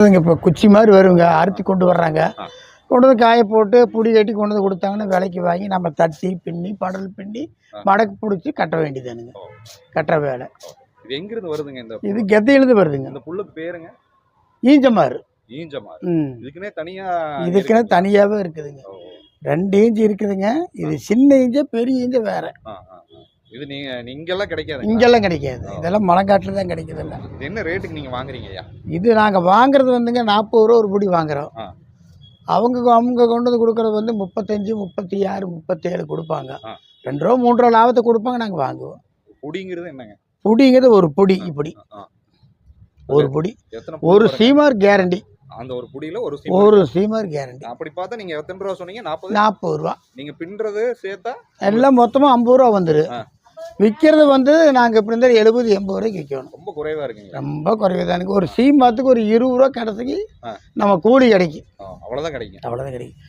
இப்போ குச்சி மாதிரி வருங்க. அறுத்தி கொண்டு வர்றாங்க. கொண்டு வந்து காய போட்டு புடி கட்டி கொண்டு வந்து கொடுத்தாங்கன்னா விலைக்கு வாங்கி நம்ம தட்டி பின்னி படல் பின்னி. மடக்கு பிடிச்சி கட்ட வேண்டியதானுங்க. கட்டுற வேலை. இது எங்கிருந்து வருதுங்க இந்த இது கெத்தையிலேருந்து வருதுங்க. இந்த புல்லுக்கு பேருங்க? ஈஞ்சமாறு. ஈஞ்சமார் ம். இதுக்குன்னே தனியா இதுக்குன்னு? தனியாகவே இருக்குதுங்க. ரெண்டு இன்ச்சு இருக்குதுங்க. இது சின்ன இஞ்ச பெரிய இஞ்ச வேற. இது நீங்க நீங்கெல்லாம் கிடைக்காதுங்க. இங்கெல்லாம் கிடைக்காது. இதெல்லாம் மலைக்காட்டில் தான் கிடைக்குதுல்ல இது என்ன ரேட்டுக்கு நீங்க வாங்குறீங்க ஐயா? இது நாங்கள் வாங்குறது வந்துங்க நாற்பது ரூபா ஒரு பிடி வாங்குறோம். அவங்க அவங்க கொண்டு வந்து கொடுக்குறது வந்து முப்பத்தஞ்சு முப்பத்தி ஆறு முப்பத்தேழு கொடுப்பாங்க. ரெண்டு ரூபா மூன்று ரூபா லாபத்தை கொடுப்பாங்க நாங்கள் வாங்குவோம். புடிங்கிறது என்னங்க? புடிங்கிறது ஒரு பொடி இப்படி. ஒரு பொடி. ஒரு. சீமார் கேரண்டி. அந்த ஒரு புடியில ஒரு. ஒரு சீமார் கேரண்டி. அப்படி பார்த்தா நீங்க எத்தனை ரூபா சொன்னீங்க? நாற்பது நாற்பது ரூபா. நீங்க பின்றது சேர்த்தா? எல்லாம் மொத்தமாக ஐம்பது ரூபா வந்துரு. விற்கிறது வந்து நாங்கள் இப்படி இருந்தால் எழுபது எண்பது ரூபாய்க்கு விற்கணும் ரொம்ப குறைவா இருக்குங்க ரொம்ப குறைவு தானுங்க ஒரு சீமாத்துக்கு ஒரு இருபது ரூபா கடைசிக்கு. நம்ம கூலி கிடைக்கும். ஆ, அவ்வளவுதான் கிடைக்கும். அவ்வளோதான் கிடைக்கும்.